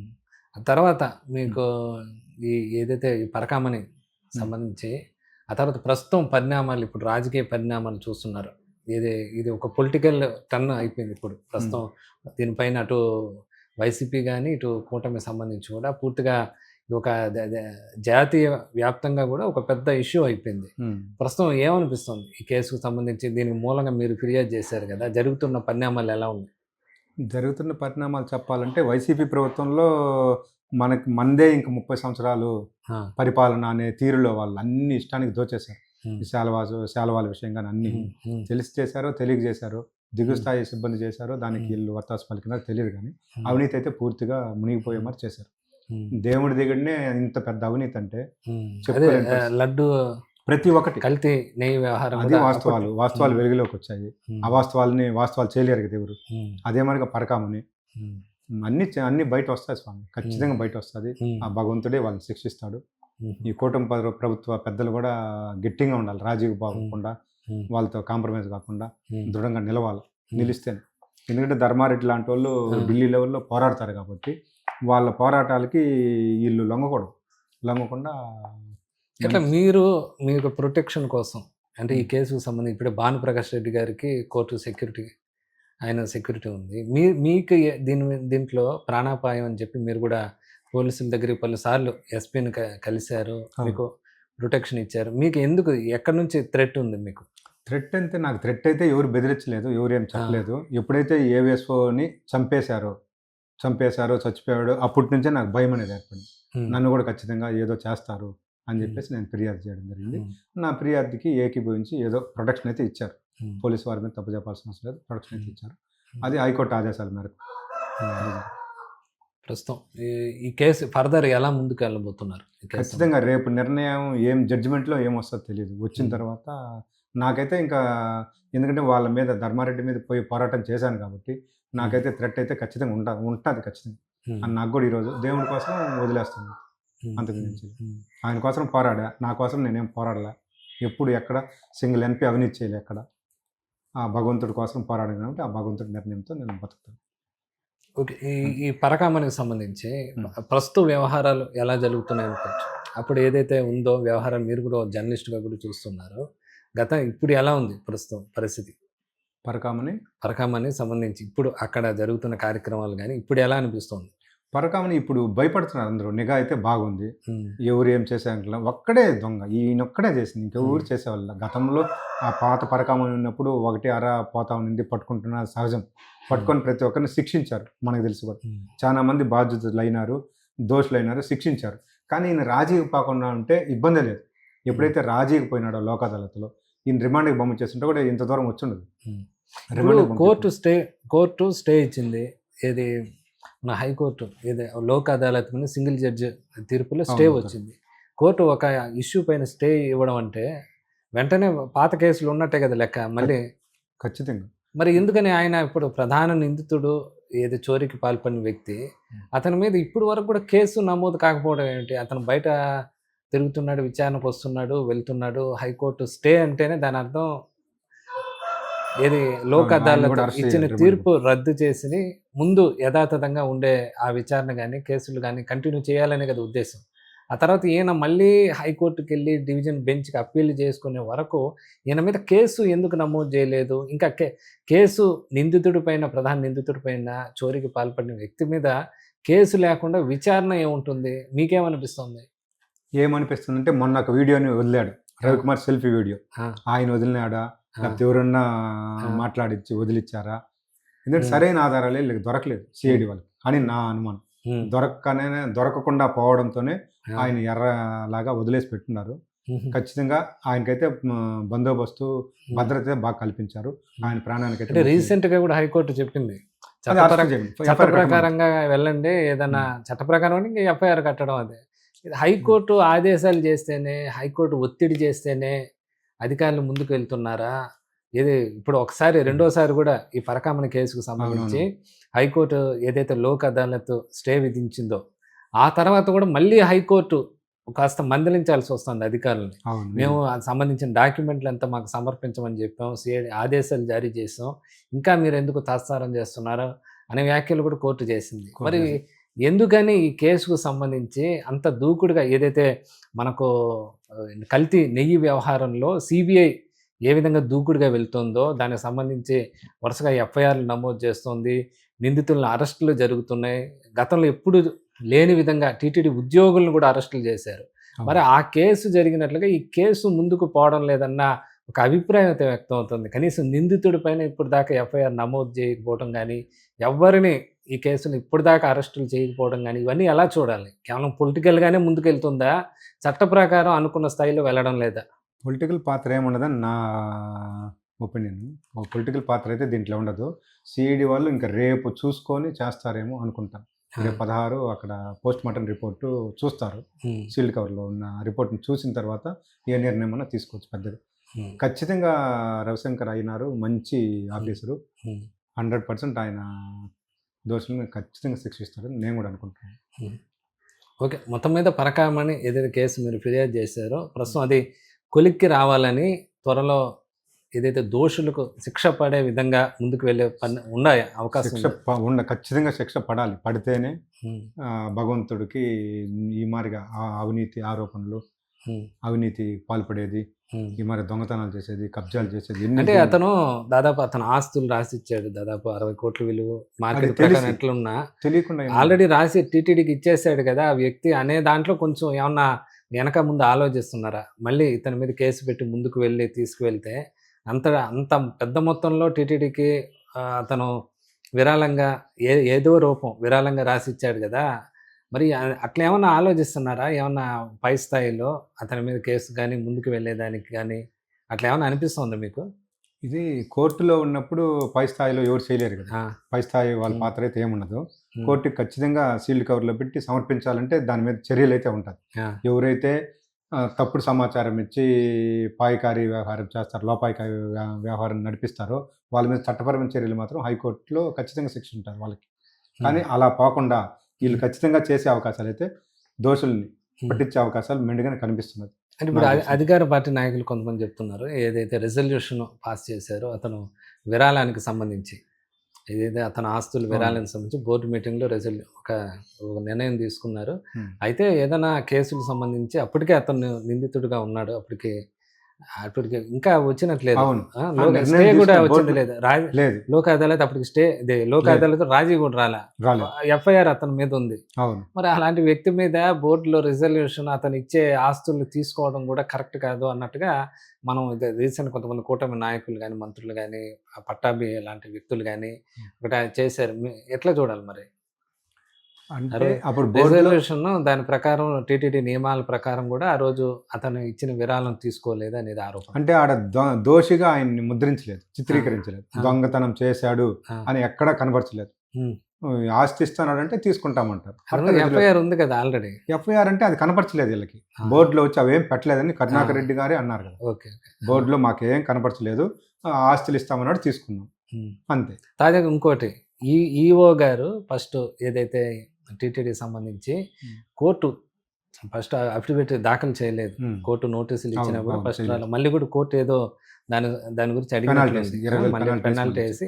తర్వాత మీకు ఈ ఏదైతే ఈ పరకామని సంబంధించి. ఆ తర్వాత ప్రస్తుతం పరిణామాలు ఇప్పుడు రాజకీయ పరిణామాలు చూస్తున్నారు. ఇది ఇది ఒక పొలిటికల్ టర్న్ అయిపోయింది ఇప్పుడు ప్రస్తుతం. దీనిపైన అటు వైసీపీ కానీ ఇటు కూటమి సంబంధించి కూడా పూర్తిగా ఒక జాతీయ వ్యాప్తంగా కూడా ఒక పెద్ద ఇష్యూ అయిపోయింది. ప్రస్తుతం ఏమనిపిస్తుంది? ఈ కేసుకు సంబంధించి దీనికి మూలంగా మీరు ఫిర్యాదు చేశారు కదా జరుగుతున్న పరిణామాలు ఎలా ఉన్నాయి?
జరుగుతున్న పరిణామాలు చెప్పాలంటే వైసీపీ ప్రభుత్వంలో మనకి మందే ఇంక ముప్పై సంవత్సరాలు పరిపాలన అనే తీరులో వాళ్ళు అన్ని ఇష్టానికి దోచేశారు. శాలవాసు శాలవాల విషయం కానీ అన్ని తెలిసి చేశారో తెలియక చేశారో
Hmm.
స్థాయి సిబ్బంది చేశారో దానికి. వీళ్ళు వత్తాసు పలికినారో తెలియదు కానీ అవినీతి అయితే పూర్తిగా మునిగిపోయే మరి చేశారు. దేవుడి దగ్గరనే ఇంత పెద్ద అవినీతి అంటే.
లడ్డు
ప్రతి ఒక్కటి.
కల్తీ నెయ్యి వ్యవహారం
అది వాస్తవాలు. వాస్తవాలు వెలుగులోకి వచ్చాయి. ఆ వాస్తవాలని వాస్తవాలు చేయలేరు కదా ఎవరు. అదే మరిగా పరకామని. అన్ని అన్ని బయట వస్తాయి స్వామి ఖచ్చితంగా బయట వస్తుంది ఆ భగవంతుడే వాళ్ళని శిక్షిస్తాడు. ఈ కూటమి ప్ర- ప్రభుత్వ పెద్దలు కూడా గట్టిగా ఉండాలి. రాజీవ్ బాగోకుండా వాళ్ళతో కాంప్రమైజ్ కాకుండా దృఢంగా నిలవాలి. నిలిస్తేనే. ఎందుకంటే ధర్మారెడ్డి లాంటి వాళ్ళు. ఢిల్లీ లెవెల్లో పోరాడతారు కాబట్టి వాళ్ళ పోరాటాలకి వీళ్ళు లొంగకూడదు. లొంగకుండా
ఎట్లా మీరు మీకు ప్రొటెక్షన్ కోసం అంటే ఈ కేసుకు సంబంధించి ఇప్పుడు భానుప్రకాష్ రెడ్డి గారికి కోర్టు సెక్యూరిటీ ఆయన సెక్యూరిటీ ఉంది. మీ మీకు ఏ- దీని మీద- దీంట్లో ప్రాణాపాయం అని చెప్పి మీరు కూడా పోలీసుల దగ్గరికి పలుసార్లు ఎస్పీని కలిశారు
అవును.
మీకు ప్రొటెక్షన్ ఇచ్చారు. మీకు ఎందుకు ఎక్కడి నుంచి థ్రెట్ ఉంది మీకు?
థ్రెట్ అంటే నాకు థ్రెట్ అయితే ఎవరు బెదిరించలేదు ఎవరు ఏం చెప్పలేదు. ఎప్పుడైతే ఏవిఎస్ఓని చంపేశారో చంపేశారో చచ్చిపోయాడో అప్పటి నుంచే నాకు భయం అనేది ఏర్పడింది.
ఉమ్,
నన్ను కూడా ఖచ్చితంగా ఏదో చేస్తారు అని చెప్పేసి నేను ఫిర్యాదు చేయడం జరిగింది.
ఉమ్,
నా ఫిర్యాదుకి ఏకీభవించి ఏదో ప్రొటెక్షన్ అయితే ఇచ్చారు. పోలీసు వారి మీద తప్పు చెప్పాల్సిన అవసరం లేదు. అయితే
ఉమ్.
ఇచ్చారు. అది హైకోర్టు ఆదేశాల మేరకు.
ప్రస్తుతం ఈ- ఈ కేసు ఫర్దర్ ఎలా ముందుకు వెళ్ళబోతున్నారు?
ఖచ్చితంగా రేపు నిర్ణయం ఏం జడ్జిమెంట్లో ఏం వస్తుందో తెలియదు వచ్చిన. తర్వాత నాకైతే ఇంకా ఎందుకంటే వాళ్ళ మీద ధర్మారెడ్డి మీద పోయి పోరాటం చేశాను కాబట్టి నాకైతే థ్రెట్ అయితే ఖచ్చితంగా ఉంటా ఉంటుంది ఖచ్చితంగా. అని నాకు కూడా ఈరోజు దేవుడి కోసం వదిలేస్తాను
ఉమ్,
అంతకు
ఉమ్,
మించి.
ఉమ్,
ఆయన కోసం పోరాడా? నా కోసం నేనేం పోరాడలే? ఎప్పుడు ఎక్కడ? సింగిల్ ఎన్పి అవినీతి చేయలే ఎక్కడ? ఆ భగవంతుడి కోసం పోరాడాను కాబట్టి ఆ భగవంతుడి నిర్ణయంతో నేను బతుకుతాను.
ఓకే. ఈ ఈ పరకామనికి సంబంధించి. ప్రస్తుత వ్యవహారాలు ఎలా జరుగుతున్నాయి అనుకోవచ్చు? అప్పుడు ఏదైతే ఉందో వ్యవహారం మీరు కూడా జర్నలిస్ట్గా కూడా చూస్తున్నారు. గత ఇప్పుడు ఎలా ఉంది ప్రస్తుతం పరిస్థితి?
పరకామని
పరకామని సంబంధించి ఇప్పుడు అక్కడ జరుగుతున్న కార్యక్రమాలు కానీ ఇప్పుడు ఎలా అనిపిస్తుంది?
పరకామని ఇప్పుడు భయపడుతున్నారు అందరూ. నిఘా అయితే బాగుంది. ఎవరు ఏం చేసేంకలా ఒక్కడే దొంగ. ఈయనొక్కడే చేసింది. ఇంకెవరు. చేసేవాళ్ళ? గతంలో ఆ పాత పరకామని ఉన్నప్పుడు ఒకటి అర పోతా ఉంది పట్టుకుంటున్న సహజం. పట్టుకొని ప్రతి ఒక్కరిని శిక్షించారు. మనకు తెలుసు కూడా. చాలా మంది బాధ్యతలు అయినారు దోషులు అయినారు శిక్షించారు. కానీ ఈయన రాజీకి పోకుండా ఉంటే ఇబ్బంది లేదు. ఎప్పుడైతే రాజీకి పోయినాడో లోక్ అదాలత్లో ఈయన రిమాండ్కి బొమ్మ చేస్తుంటే కూడా ఇంత దూరం వచ్చుండదు.
కోర్టు స్టే కోర్టు స్టే ఇచ్చింది. ఏది మన హైకోర్టు ఏది లోక్ అదాలత్ మీద సింగిల్ జడ్జి తీర్పులో స్టే. వచ్చింది. కోర్టు ఒక ఇష్యూ పైన స్టే ఇవ్వడం అంటే వెంటనే పాత కేసులు ఉన్నట్టే కదా లెక్క మళ్ళీ.
ఖచ్చితంగా.
మరి ఎందుకని ఆయన ఇప్పుడు ప్రధాన నిందితుడు ఏది చోరీకి పాల్పడిన వ్యక్తి అతని మీద ఇప్పుడు వరకు కూడా కేసు నమోదు కాకపోవడం ఏంటి? అతను బయట తిరుగుతున్నాడు విచారణకు వస్తున్నాడు వెళ్తున్నాడు హైకోర్టు స్టే అంటేనే దాని అర్థం ఏది లోక్ అదాలత్ ఇచ్చిన తీర్పు రద్దు చేసి ముందు యథాతథంగా ఉండే ఆ విచారణ కానీ కేసులు కానీ కంటిన్యూ చేయాలనే కదా ఉద్దేశం. ఆ తర్వాత ఈయన మళ్ళీ హైకోర్టుకి వెళ్ళి డివిజన్ బెంచ్కి అప్పీల్ చేసుకునే వరకు ఈయన మీద కేసు ఎందుకు నమోదు చేయలేదు? ఇంకా కే కేసు నిందితుడి పైన ప్రధాన నిందితుడి పైన చోరీకి పాల్పడిన వ్యక్తి మీద కేసు లేకుండా విచారణ ఏముంటుంది? మీకేమనిపిస్తుంది?
ఏమనిపిస్తుందంటే మొన్న ఒక వీడియోని వదిలాడు. Ravikumar selfie video. ఆయన వదిలినాడా? లేకపోతే ఎవరన్నా. మాట్లాడించి వదిలిచ్చారా? ఎందుకంటే. సరైన ఆధారాలే దొరకలేదు సిఐడి వాళ్ళకి. అని నా అనుమానం. దొరకనే దొరకకుండా పోవడంతోనే ఆయన ఎర్రలాగా వదిలేసి పెట్టున్నారు. ఖచ్చితంగా ఆయనకైతే బందోబస్తు. భద్రత బాగా కల్పించారు. ఆయన ప్రాణానికి
రీసెంట్గా కూడా హైకోర్టు చెప్పింది. చట్ట. ప్రకారంగా వెళ్ళండి ఏదన్నా చట్ట ప్రకారం ఇంకా ఎఫ్ఐఆర్ కట్టడం అదే. హైకోర్టు ఆదేశాలు చేస్తేనే హైకోర్టు ఒత్తిడి చేస్తేనే అధికారులు ముందుకు వెళ్తున్నారా ఏది ఇప్పుడు ఒకసారి రెండోసారి కూడా ఈ పరకామణ కేసుకు సంబంధించి హైకోర్టు ఏదైతే లోక్ అదాలత్ స్టే విధించిందో ఆ తర్వాత కూడా మళ్ళీ హైకోర్టు కాస్త మందలించాల్సి వస్తుంది అధికారులని. మేము సంబంధించిన డాక్యుమెంట్లు అంతా మాకు సమర్పించమని చెప్పాం సిఐడి ఆదేశాలు జారీ చేసాం. ఇంకా మీరు ఎందుకు తాత్సారం చేస్తున్నారు అనే వ్యాఖ్యలు కూడా కోర్టు చేసింది. మరి. ఎందుకని ఈ కేసుకు సంబంధించి అంత దూకుడుగా ఏదైతే మనకు కల్తీ నెయ్యి వ్యవహారంలో సిబిఐ ఏ విధంగా దూకుడుగా వెళ్తుందో దానికి సంబంధించి వరుసగా ఎఫ్ఐఆర్లు నమోదు చేస్తుంది నిందితులను అరెస్టులు జరుగుతున్నాయి గతంలో ఎప్పుడు లేని విధంగా టీటీడీ ఉద్యోగులను కూడా అరెస్టులు చేశారు. మరి ఆ కేసు జరిగినట్లుగా ఈ కేసు ముందుకు పోవడం లేదన్న ఒక అభిప్రాయం అయితే వ్యక్తం అవుతుంది. కనీసం నిందితుడి పైన ఇప్పుడు దాకా ఎఫ్ఐఆర్ నమోదు చేయకపోవడం కానీ ఎవరిని ఈ కేసును ఇప్పుడు దాకా అరెస్టులు చేయకపోవడం కానీ ఇవన్నీ ఎలా చూడాలి? కేవలం పొలిటికల్గానే ముందుకెళ్తుందా? చట్ట ప్రకారం అనుకున్న స్థాయిలో వెళ్ళడం లేదా?
పొలిటికల్ పాత్ర ఏముండదని నా ఒపీనియన్. పొలిటికల్ పాత్ర అయితే దీంట్లో ఉండదు. సిఐడి వాళ్ళు ఇంకా రేపు చూసుకొని చేస్తారేమో అనుకుంటాను రేపు పదహారు అక్కడ పోస్ట్ మార్టం రిపోర్టు చూస్తారు. సీల్డ్ కవర్లో ఉన్న రిపోర్ట్ని చూసిన తర్వాత ఏ నిర్ణయం అన్నా తీసుకోవచ్చు పెద్దది. ఖచ్చితంగా రవిశంకర్ అయినారు మంచి ఆఫీసరు. హండ్రెడ్ పర్సెంట్ ఆయన దోషులను ఖచ్చితంగా శిక్షిస్తారని నేను కూడా అనుకుంటున్నాను.
ఓకే. మొత్తం మీద పరకామని ఏదైతే కేసు మీరు ఫిర్యాదు చేశారో. ప్రస్తుతం అది కొలిక్కి రావాలని త్వరలో ఏదైతే దోషులకు శిక్ష పడే విధంగా ముందుకు వెళ్ళే పని ఉన్నాయి? అవకాశం
శిక్ష ఉన్న ఖచ్చితంగా శిక్ష పడాలి. పడితేనే భగవంతుడికి ఈ మారిగా అవినీతి ఆరోపణలు అవినీతి పాల్పడేది. ఈ మరి దొంగతనాలు చేసేది కబ్జాలు చేసేది
అంటే అతను దాదాపు అతను ఆస్తులు రాసి ఇచ్చాడు దాదాపు అరవై కోట్ల విలువ మార్కెట్. ప్రకారం ఎట్లున్నా
తెలియకుండా
ఆల్రెడీ రాసి టీటీడీకి ఇచ్చేసాడు కదా ఆ వ్యక్తి అనే దాంట్లో కొంచెం ఏమన్నా వెనక ముందు ఆలోచిస్తున్నారా మళ్ళీ ఇతని మీద కేసు పెట్టి ముందుకు వెళ్ళి తీసుకువెళ్తే అంత అంత పెద్ద మొత్తంలో టీటీడీకి అతను విరాళంగా ఏ ఏదో రూపం విరాళంగా రాసి ఇచ్చాడు కదా మరి అట్లా ఏమన్నా ఆలోచిస్తున్నారా? ఏమన్నా పై స్థాయిలో అతని మీద కేసు కానీ ముందుకు వెళ్ళేదానికి కానీ అట్లా ఏమన్నా అనిపిస్తుందా మీకు?
ఇది కోర్టులో ఉన్నప్పుడు పై స్థాయిలో ఎవరు చేయలేరు కదా. పై స్థాయి వాళ్ళ. పాత్ర అయితే ఏముండదు.
ఉమ్,
కోర్టుకి ఖచ్చితంగా సీల్డ్ కవర్లో పెట్టి సమర్పించాలంటే దాని మీద చర్యలు అయితే ఉంటుంది ఎవరైతే తప్పుడు సమాచారం ఇచ్చి పాయకారి వ్యవహారం చేస్తారు లోపాయకారి వ్యవ- వ్యవహారం నడిపిస్తారో వాళ్ళ మీద చట్టపరమైన చర్యలు మాత్రం హైకోర్టులో ఖచ్చితంగా శిక్ష ఉంటుంది వాళ్ళకి. కానీ అలా పోకుండా వీళ్ళు ఖచ్చితంగా చేసే అవకాశాలు అయితే దోషుల్ని
ఉమ్.
పట్టించే అవకాశాలు మెండుగానే కనిపిస్తున్నది
అంటే ఇప్పుడు. అధికార పార్టీ నాయకులు కొంతమంది చెప్తున్నారు ఏదైతే రెజల్యూషన్ పాస్ చేశారో అతను విరాళానికి సంబంధించి ఏదైతే అతని ఆస్తులు విరాళానికి సంబంధించి బోర్డు మీటింగ్లో రెజల్యూ ఒక ఒక నిర్ణయం తీసుకున్నారు
Hmm.
అయితే ఏదైనా కేసులకు సంబంధించి అప్పటికే అతను నిందితుడిగా ఉన్నాడు అప్పటికి అప్పటికి ఇంకా వచ్చినట్లేదు.
అవును.
స్టే కూడా వచ్చింది లేదు
లేదు.
లోక్ అదాలత్ అప్పటికి స్టే ఇదే లోక్. అదాలత్ రాజీ కూడా రాలే. ఎఫ్ఐఆర్ అతని మీద ఉంది.
అవును.
మరి అలాంటి వ్యక్తి మీద బోర్డులో రిజల్యూషన్ అతను ఇచ్చే ఆస్తులు తీసుకోవడం కూడా కరెక్ట్ కాదు అన్నట్టుగా మనం ఇది రీసెంట్ కొంతమంది కూటమి నాయకులు కానీ మంత్రులు కానీ పట్టాభి లాంటి వ్యక్తులు కానీ ఒకటి చేశారు. ఎట్లా చూడాలి మరి?
అంటే అప్పుడు
రిజల్యూషన్ దాని ప్రకారం టీటీడీ నియమాల ప్రకారం కూడా ఆ రోజు అతను ఇచ్చిన విరాళం తీసుకోలేదు అనేది ఆరోపణ.
అంటే ఆడ దోషిగా ఆయన్ని ముద్రించలేదు చిత్రీకరించలేదు. దొంగతనం చేశాడు. అని ఎక్కడా కనబరచలేదు. ఆస్తి ఇస్తున్నాడంటే తీసుకుంటామంటారు.
ఎఫ్ఐఆర్ ఉంది కదా ఆల్రెడీ.
ఎఫ్ఐఆర్ అంటే అది కనపరచలేదు వీళ్ళకి. బోర్డులో వచ్చి అవేం పెట్టలేదని కరుణాకర్. రెడ్డి గారే అన్నారు కదా.
ఓకే
బోర్డులో మాకేం కనపరచలేదు ఆస్తులు ఇస్తామన్నాడు తీసుకున్నాం. అంతే.
తాజాగా ఇంకోటి ఈ ఈఓ గారు ఫస్ట్ ఏదైతే టీటీడీ సంబంధించి. కోర్టు ఫస్ట్ అఫిడవిట్ దాఖలు చేయలేదు. కోర్టు నోటీసులు
అవును,
ఇచ్చినా కూడా
అవును,
ఫస్ట్. మళ్ళీ కూడా కోర్టు ఏదో దాని దాని గురించి
పెనాల్టీ
అడిగినట్లు
వేసి, ఇరవై వేలు
మళ్ళీ
పెనాల్టీ వేసి.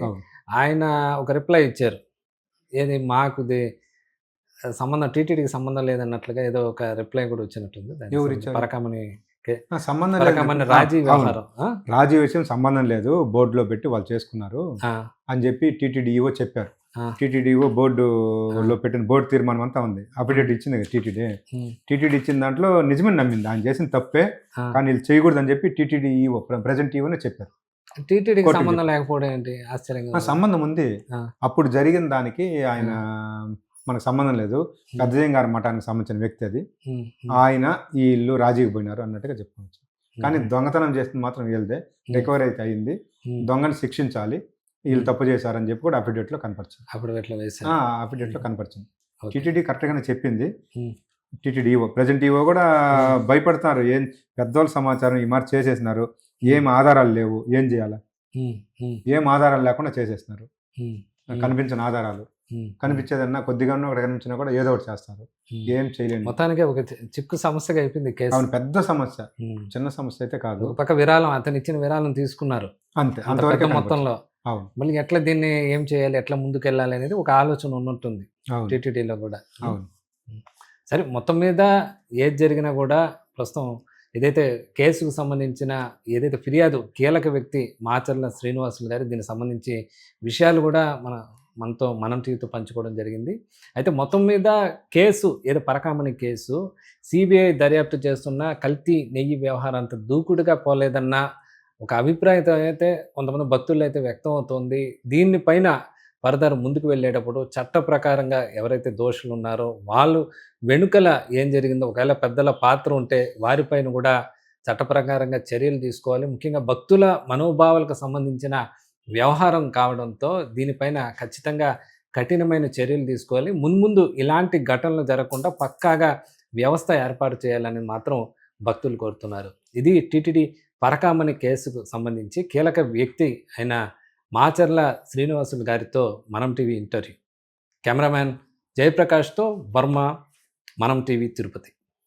ఆయన ఒక రిప్లై ఇచ్చారు ఏది మాకు సంబంధం టీటీడీకి సంబంధం లేదన్నట్లుగా ఏదో ఒక రిప్లై కూడా వచ్చినట్టుంది? పరకమని
సంబంధం లేదు.
రాజీ. వ్యవహారం?
రాజీ విషయం సంబంధం లేదు బోర్డులో పెట్టి వాళ్ళు చేసుకున్నారు అని చెప్పి టీటీడీఓ చెప్పారు. టీటీడీఓ బోర్డులో పెట్టిన బోర్డు తీర్మానం అంతా ఉంది. అప్డేట్ ఇచ్చింది కదా టీటీడీ. టీటీడీ ఇచ్చిన దాంట్లో నిజమే నమ్మింది. ఆయన చేసిన తప్పే. కానీ వీళ్ళు చేయకూడదని చెప్పి టీటీడీ ఈఓ ప్రజెంట్ ఈఓనే చెప్పారు.
టీటీడీకి సంబంధం లేకపోవడం ఏంటి? ఆశ్చర్యంగా.
సంబంధం ఉంది. అప్పుడు జరిగిన దానికి ఆయన మనకు సంబంధం లేదు. పెద్దజయం గారి మఠానికి సంబంధించిన వ్యక్తి అది. ఆయన ఈ ఇల్లు రాజీకి పోయినారు అన్నట్టుగా చెప్పుకోవచ్చు. కానీ దొంగతనం చేస్తుంది మాత్రం వీళ్ళదే. రికవరీ అయితే అయింది. దొంగని శిక్షించాలి. వీళ్ళు తప్పు చేశారని చెప్పి కూడా అఫిడేట్లో కనపరిచింది.
అప్పుడు ఎట్లా వేశారు.
ఆ అఫిడేట్లో కనపరిచింది. టీటీడీ కరెక్ట్ గానే చెప్పింది. టీటీడీ ఈవో ప్రజెంట్ ఈవో కూడా
ఉమ్.
భయపడుతున్నారు ఏం పెద్దవాళ్ళ సమాచారం ఈ మాట చేసేసినారు. ఏం ఆధారాలు లేవు. ఏం చేయాలి? ఏం ఆధారాలు లేకుండా చేసేస్తున్నారు కనిపించిన ఆధారాలు. కనిపించేదన్నా కొద్దిగా ఒకటి కనిపించినా కూడా ఏదో ఒకటి చేస్తారు. ఏం చేయలేండి
మొత్తానికి ఒక చిక్కు సమస్యగా అయిపోయింది కేసు.
అవును పెద్ద సమస్య. చిన్న సమస్య అయితే కాదు.
ఒక పక్క విరాళం అతను ఇచ్చిన విరాళం తీసుకున్నారు.
అంతే
అంత
అంతవరకు
మొత్తంలో.
అవును.
మళ్ళీ ఎట్లా దీన్ని ఏం చేయాలి ఎట్లా ముందుకు వెళ్ళాలి అనేది ఒక ఆలోచన ఉన్నట్టుంది టీటీడీలో కూడా.
అవును.
సరే మొత్తం మీద ఏది జరిగినా కూడా ప్రస్తుతం ఏదైతే కేసుకు సంబంధించిన ఏదైతే ఫిర్యాదు కీలక వ్యక్తి మాచర్ల శ్రీనివాసులు గారు దీనికి సంబంధించి విషయాలు కూడా మన మనతో మనం టీవీతో పంచుకోవడం జరిగింది. అయితే మొత్తం మీద కేసు ఏదో పరకామణి కేసు సిబిఐ దర్యాప్తు చేస్తున్న కల్తీ నెయ్యి వ్యవహారం అంత దూకుడుగా పోలేదన్న ఒక అభిప్రాయం అయితే కొంతమంది భక్తుల్లో అయితే వ్యక్తం అవుతోంది. దీనిపైన ఫర్దర్ ముందుకు వెళ్ళేటప్పుడు చట్ట ప్రకారంగా ఎవరైతే దోషులు ఉన్నారో వాళ్ళు వెనుకల ఏం జరిగిందో ఒకవేళ పెద్దల పాత్ర ఉంటే వారిపైన కూడా చట్ట ప్రకారంగా చర్యలు తీసుకోవాలి. ముఖ్యంగా భక్తుల మనోభావాలకు సంబంధించిన వ్యవహారం కావడంతో దీనిపైన ఖచ్చితంగా కఠినమైన చర్యలు తీసుకోవాలి. మున్ముందు ఇలాంటి ఘటనలు జరగకుండా పక్కాగా వ్యవస్థ ఏర్పాటు చేయాలని మాత్రం భక్తులు కోరుతున్నారు. ఇది టీటీడీ పరకామణి కేసుకు సంబంధించి కీలక వ్యక్తి అయిన మాచర్ల శ్రీనివాసులు గారితో మనం టీవీ ఇంటర్వ్యూ. కెమెరామ్యాన్ జయప్రకాష్తో వర్మ మనం టీవీ తిరుపతి.